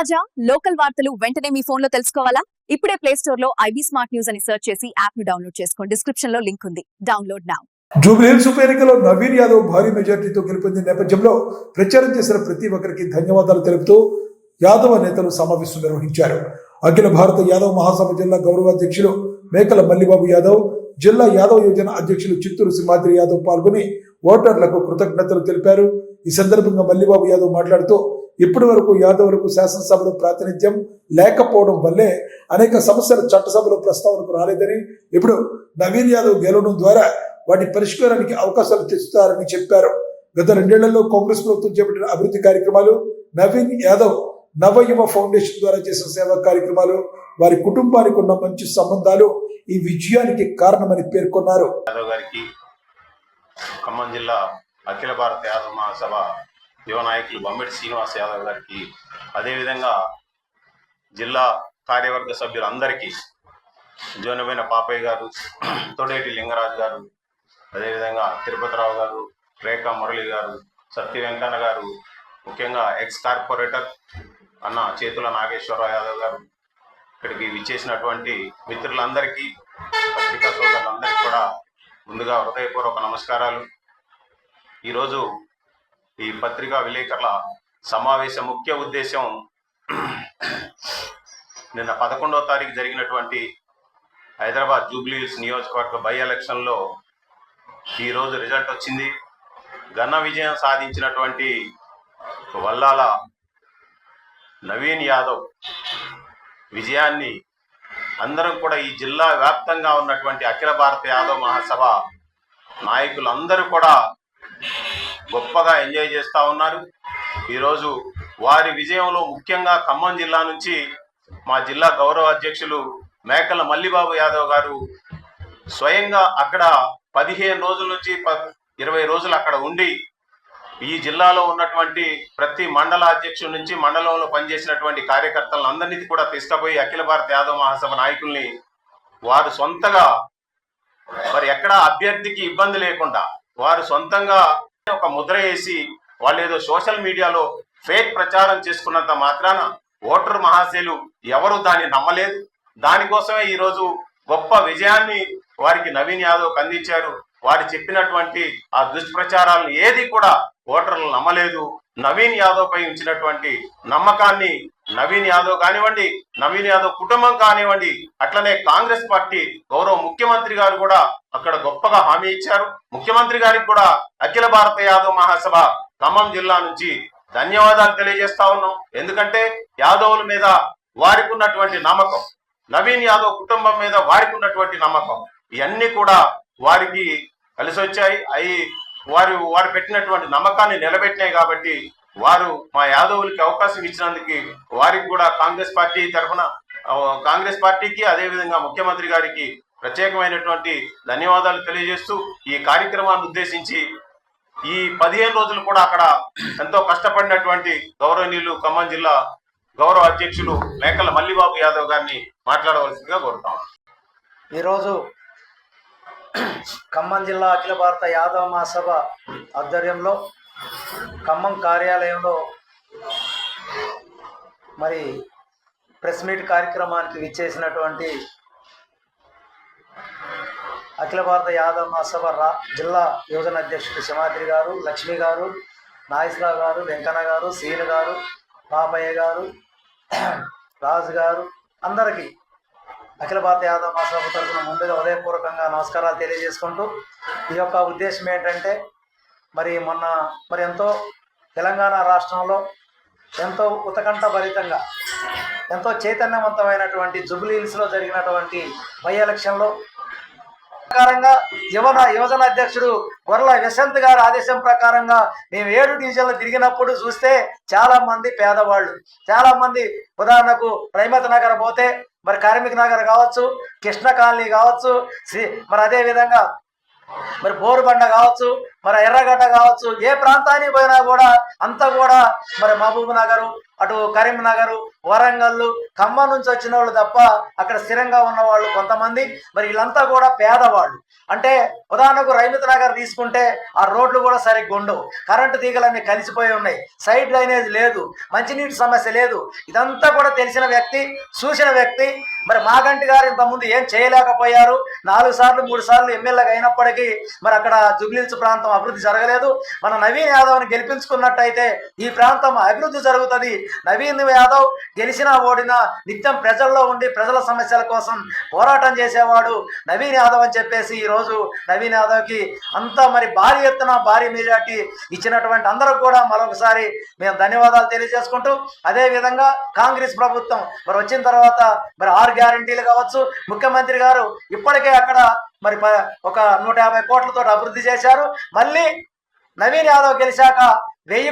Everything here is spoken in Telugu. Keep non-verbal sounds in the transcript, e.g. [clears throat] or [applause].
తాజా లోకల్ వార్తలు వెంటనే మీ ఫోన్లో తెలుసుకోవాలా? ఇప్పుడే ప్లే స్టోర్లో ఐబీ స్మార్ట్ న్యూస్ అని సెర్చ్ చేసి యాప్ను డౌన్లోడ్ చేసుకోండి. డిస్క్రిప్షన్లో లింక్ ఉంది. డౌన్లోడ్ నౌ జూబ్లీహిల్స్ ఉప ఎన్నికలో నవీన్ యాదవ్ భారీ మెజార్టీతో గెలుపొందిన నేపథ్యంలో ప్రచారం చేసిన ప్రతి ఒక్కరికి ధన్యవాదాలు తెలుపుతూ యాదవ నేతలు సమావేశం నిర్వహించారు. అఖిల భారత యాదవ్ మహాసభ జిల్లా గౌరవ అధ్యక్షులు మేకల మల్లిబాబు యాదవ్ జిల్లా యాదవ్ యోజన అధ్యక్షులు చిత్తూరు సింహాద్రి యాదవ్ పాల్గొని ఓటర్లకు కృతజ్ఞతలు తెలిపారు. ఈ సందర్భంగా మల్లిబాబు యాదవ్ మాట్లాడుతూ ఇప్పటి వరకు యాదవులకు శాసనసభలో ప్రాతినిధ్యం లేకపోవడం వల్లే అనేక సమస్యలు చట్టసభలో ప్రస్తావనకు రాలేదని ఇప్పుడు నవీన్ యాదవ్ గెలవడం ద్వారా వాటి పరిష్కారానికి అవకాశాలు తెస్తారని చెప్పారు. గత రెండేళ్ళలో కాంగ్రెస్ ప్రభుత్వం చేపట్టిన అభివృద్ధి కార్యక్రమాలు నవీన్ యాదవ్ నవయువ ఫౌండేషన్ ద్వారా చేసిన సేవా కార్యక్రమాలు వారి కుటుంబానికి ఉన్న మంచి సంబంధాలు ఈ విజయానికి కారణమని పేర్కొన్నారు. యాదవ్ గారికి ఖమ్మం జిల్లా అఖిల భారత యాదవ మహాసభ యువ నాయకులు శ్రీనివాస్ యాదవ్ గారికి అదేవిధంగా జిల్లా కార్యవర్గ సభ్యులందరికీ జోనమైన పాపయ్య గారు తొడేటి లింగరాజు గారు అదేవిధంగా తిరుపతిరావు గారు రేఖా మురళి గారు సత్య వెంకన్న గారు ముఖ్యంగా ఎక్స్ కార్పొరేటర్ అన్న చేతుల నాగేశ్వరరావు యాదవ్ గారు ఇక్కడికి విచ్చేసినటువంటి మిత్రులందరికీ పత్రికా సోదరులందరికీ కూడా ముందుగా హృదయపూర్వక నమస్కారాలు. ఈరోజు ఈ పత్రికా విలేకరుల సమావేశ ముఖ్య ఉద్దేశం నిన్న పదకొండవ తారీఖు జరిగినటువంటి హైదరాబాద్ జూబ్లీహిల్స్ నియోజకవర్గ బై ఎలక్షన్లో ఈరోజు రిజల్ట్ వచ్చింది. ఘన విజయం సాధించినటువంటి వల్లాల నవీన్ యాదవ్ విజయాన్ని అందరం కూడా ఈ జిల్లా వ్యాప్తంగా ఉన్నటువంటి అఖిల భారత యాదవ్ మహాసభ నాయకులందరూ కూడా గొప్పగా ఎంజాయ్ చేస్తూ ఉన్నారు. ఈరోజు వారి విజయంలో ముఖ్యంగా ఖమ్మం జిల్లా నుంచి మా జిల్లా గౌరవ అధ్యక్షులు మేకల మల్లిబాబు యాదవ్ గారు స్వయంగా అక్కడ పదిహేను రోజుల నుంచి ప- ఇరవై రోజులు అక్కడ ఉండి ఈ జిల్లాలో ఉన్నటువంటి ప్రతి మండల అధ్యక్షుడి నుంచి మండలంలో పనిచేసినటువంటి కార్యకర్తలందరినీ కూడా తీసుకుపోయి అఖిల భారత యాదవ్ మహాసభ నాయకుల్ని వారు సొంతగా మరి ఎక్కడ అభ్యర్థికి ఇబ్బంది లేకుండా వారు సొంతంగా ఒక ముద్ర వేసి వాళ్ళు ఏదో సోషల్ మీడియాలో ఫేక్ ప్రచారం చేసుకున్నంత మాత్రాన ఓటర్ మహాశయులు ఎవరు దాన్ని నమ్మలేదు. దానికోసమే ఈరోజు గొప్ప విజయాన్ని వారికి నవీన్ యాదవ్ అందించారు. వారు చెప్పినటువంటి ఆ దుష్ప్రచారాలను ఏది కూడా ఓటర్లు నమ్మలేదు. నవీన్ యాదవ్ పై ఉంచినటువంటి నమ్మకాన్ని నవీన్ యాదవ్ కానివ్వండి నవీన్ యాదవ్ కుటుంబం కానివ్వండి అట్లనే కాంగ్రెస్ పార్టీ గౌరవ ముఖ్యమంత్రి గారు కూడా అక్కడ గొప్పగా హామీ ఇచ్చారు. ముఖ్యమంత్రి గారికి కూడా అఖిల భారత యాదవ్ మహాసభ ఖమ్మం జిల్లా నుంచి ధన్యవాదాలు తెలియజేస్తా ఉన్నాం. ఎందుకంటే యాదవుల మీద వారికి ఉన్నటువంటి నమ్మకం నవీన్ యాదవ్ కుటుంబం మీద వారికి ఉన్నటువంటి నమ్మకం ఇవన్నీ కూడా వారికి కలిసి వచ్చాయి అవి వారు వారు పెట్టినటువంటి నమ్మకాన్ని నిలబెట్టినాయి కాబట్టి వారు మా యాదవులకి అవకాశం ఇచ్చినందుకు వారికి కూడా కాంగ్రెస్ పార్టీ తరఫున కాంగ్రెస్ పార్టీకి అదేవిధంగా ముఖ్యమంత్రి గారికి ప్రత్యేకమైనటువంటి ధన్యవాదాలు తెలియజేస్తూ ఈ కార్యక్రమాన్ని ఉద్దేశించి ఈ పదిహేను రోజులు కూడా అక్కడ ఎంతో కష్టపడినటువంటి గౌరవనీయులు ఖమ్మం జిల్లా గౌరవ అధ్యక్షులు మేకల మల్లిబాబు యాదవ్ గారిని మాట్లాడవలసిందిగా కోరుతాం. ఈరోజు ఖమ్మం జిల్లా అఖిల భారత యాదవ మహాసభ ఆధ్వర్యంలో ఖమ్మం కార్యాలయంలో మరి ప్రెస్ మీట్ కార్యక్రమానికి విచ్చేసినటువంటి అఖిల భారత యాదవ మహాసభ రా జిల్లా యువజన అధ్యక్షుడు సింహాద్రి గారు లక్ష్మి గారు నాగేశ్వరరావు గారు వెంకన్న గారు సీను గారు పాపయ్య గారు [clears throat] రాజు గారు అందరికీ అఖిల భారత యాదవ మహాసభ తరఫున ముందుగా ఉదయపూర్వకంగా నమస్కారాలు తెలియజేసుకుంటూ ఈ యొక్క ఉద్దేశం ఏంటంటే మరి మొన్న మరి ఎంతో తెలంగాణ రాష్ట్రంలో ఎంతో ఉతకంఠ భరితంగా ఎంతో చైతన్యవంతమైనటువంటి జుబ్లీ హిల్స్లో జరిగినటువంటి బై ఎలక్షన్లో ప్రకారంగా యువన యువజన అధ్యక్షుడు గొర్రెల యశంత్ గారి ఆదేశం ప్రకారంగా మేము ఏడు డివిజన్లు తిరిగినప్పుడు చూస్తే చాలా మంది పేదవాళ్ళు చాలా మంది ఉదాహరణకు రైమత్ నగర్ పోతే మరి కార్మిక నగర్ కావచ్చు కృష్ణ కాలనీ కావచ్చు మరి అదే విధంగా మరి బోరుబండ కావచ్చు మరి ఎర్రగడ్డ కావచ్చు ఏ ప్రాంతానికి పోయినా కూడా అంతా కూడా మరి మహబూబ్ నగరు అటు కరీంనగర్ వరంగల్ ఖమ్మం నుంచి వచ్చిన వాళ్ళు తప్ప అక్కడ స్థిరంగా ఉన్న వాళ్ళు కొంతమంది. మరి వీళ్ళంతా కూడా పేదవాళ్ళు. అంటే ఉదాహరణకు రైమిత నగర్ తీసుకుంటే ఆ రోడ్లు కూడా సరిగ్గా ఉండవు. కరెంటు తీగలన్నీ కలిసిపోయి ఉన్నాయి. సైడ్ డ్రైనేజ్ లేదు. మంచినీటి సమస్య లేదు. ఇదంతా కూడా తెలిసిన వ్యక్తి చూసిన వ్యక్తి. మరి మాగంటి గారు ఇంతకుముందు ఏం చేయలేకపోయారు? నాలుగు సార్లు మూడు సార్లు ఎమ్మెల్యేగా అయినప్పటికీ మరి అక్కడ జుబ్లీల్స్ ప్రాంతం అభివృద్ధి జరగలేదు. మన నవీన్ యాదవ్ని గెలిపించుకున్నట్టయితే ఈ ప్రాంతం అభివృద్ధి జరుగుతుంది. నవీన్ యాదవ్ గెలిచినా ఓడినా నిత్యం ప్రజల్లో ఉండి ప్రజల సమస్యల కోసం పోరాటం చేసేవాడు నవీన్ యాదవ్ అని చెప్పేసి ఈరోజు నవీన్ యాదవ్కి అంతా మరి భారీ ఎత్తున భారీ మెజార్టీ ఇచ్చినటువంటి అందరూ కూడా మరొకసారి మేము ధన్యవాదాలు తెలియజేసుకుంటూ అదేవిధంగా కాంగ్రెస్ ప్రభుత్వం మరి వచ్చిన తర్వాత మరి ఆరు గ్యారంటీలు కావచ్చు ముఖ్యమంత్రి గారు ఇప్పటికే అక్కడ మరి ప- ఒక నూట యాభై కోట్లతో అభివృద్ధి చేశారు మళ్ళీ నవీన్ యాదవ్ గెలిచాక వెయ్యి